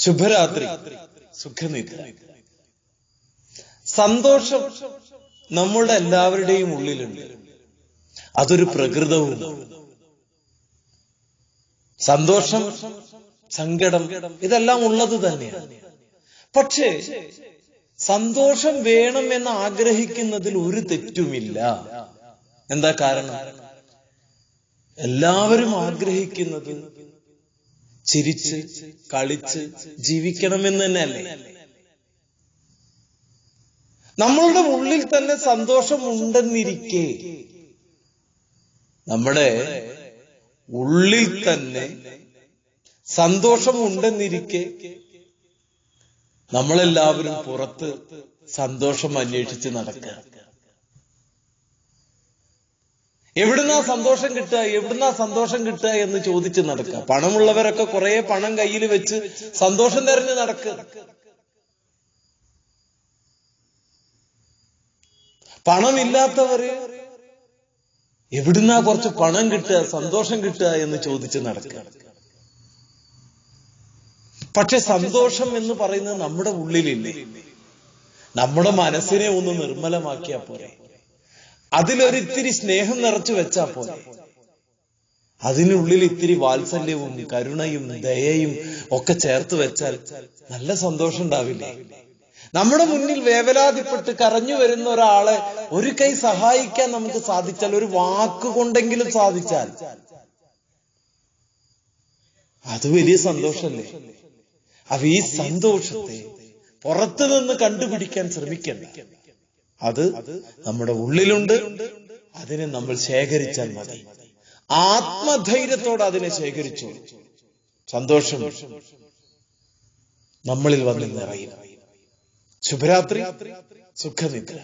ശുഭരാത്രി. സുഖനിദ്ര. സന്തോഷം നമ്മളുടെ എല്ലാവരുടെയും ഉള്ളിലുണ്ട്. അതൊരു പ്രകൃതവും. സന്തോഷം സങ്കടം ഇതെല്ലാം ഉള്ളത് തന്നെയാണ്. പക്ഷേ സന്തോഷം വേണം എന്ന് ആഗ്രഹിക്കുന്നതിൽ ഒരു തെറ്റുമില്ല. എന്താ കാരണം? എല്ലാവരും ആഗ്രഹിക്കുന്നത് ചിരിച്ച് കളിച്ച് ജീവിക്കണമെന്ന് തന്നെയല്ലേ നമ്മളുടെ ഉള്ളിൽ തന്നെ സന്തോഷം ഉണ്ടെന്നിരിക്കെ നമ്മുടെ ഉള്ളിൽ തന്നെ സന്തോഷം ഉണ്ടെന്നിരിക്കെ നമ്മളെല്ലാവരും പുറത്ത് സന്തോഷം അന്വേഷിച്ച് നടക്കുക. എവിടുന്നാ സന്തോഷം കിട്ടുക എവിടുന്നാ സന്തോഷം കിട്ടുക എന്ന് ചോദിച്ച് നടക്കുക. പണമുള്ളവരൊക്കെ കുറെ പണം കയ്യിൽ വെച്ച് സന്തോഷം തെരഞ്ഞ് നടക്കുക പണമില്ലാത്തവര് എവിടുന്നാ കുറച്ച് പണം കിട്ടുക സന്തോഷം കിട്ടുക എന്ന് ചോദിച്ച് നടക്കുക പക്ഷെ സന്തോഷം എന്ന് പറയുന്നത് നമ്മുടെ ഉള്ളിലില്ലേ? നമ്മുടെ മനസ്സിനെ ഒന്ന് നിർമ്മലമാക്കിയാ പോരെ. അതിലൊരിത്തിരി സ്നേഹം നിറച്ചു വെച്ചാ പോലെ അതിനുള്ളിൽ ഇത്തിരി വാത്സല്യവും കരുണയും ദയയും ഒക്കെ ചേർത്ത് വെച്ചാൽ നല്ല സന്തോഷം ഉണ്ടാവില്ലേ? നമ്മുടെ മുന്നിൽ വേവലാതിപ്പെട്ട് കരഞ്ഞു വരുന്ന ഒരാളെ ഒരു കൈ സഹായിക്കാൻ നമുക്ക് സാധിച്ചാൽ ഒരു വാക്കുകൊണ്ടെങ്കിലും സാധിച്ചാൽ അത് വലിയ സന്തോഷമല്ലേ അപ്പൊ ഈ സന്തോഷത്തെ പുറത്തു നിന്ന് കണ്ടുപിടിക്കാൻ ശ്രമിക്കണ്ട. അത് നമ്മുടെ ഉള്ളിലുണ്ട്. അതിനെ നമ്മൾ ശേഖരിച്ചാൽ മതി. ആത്മധൈര്യത്തോടെ അതിനെ ശേഖരിച്ചു. സന്തോഷം നമ്മളിൽ വന്ന് നിറയും. ശുഭരാത്രി സുഖനിദ്ര.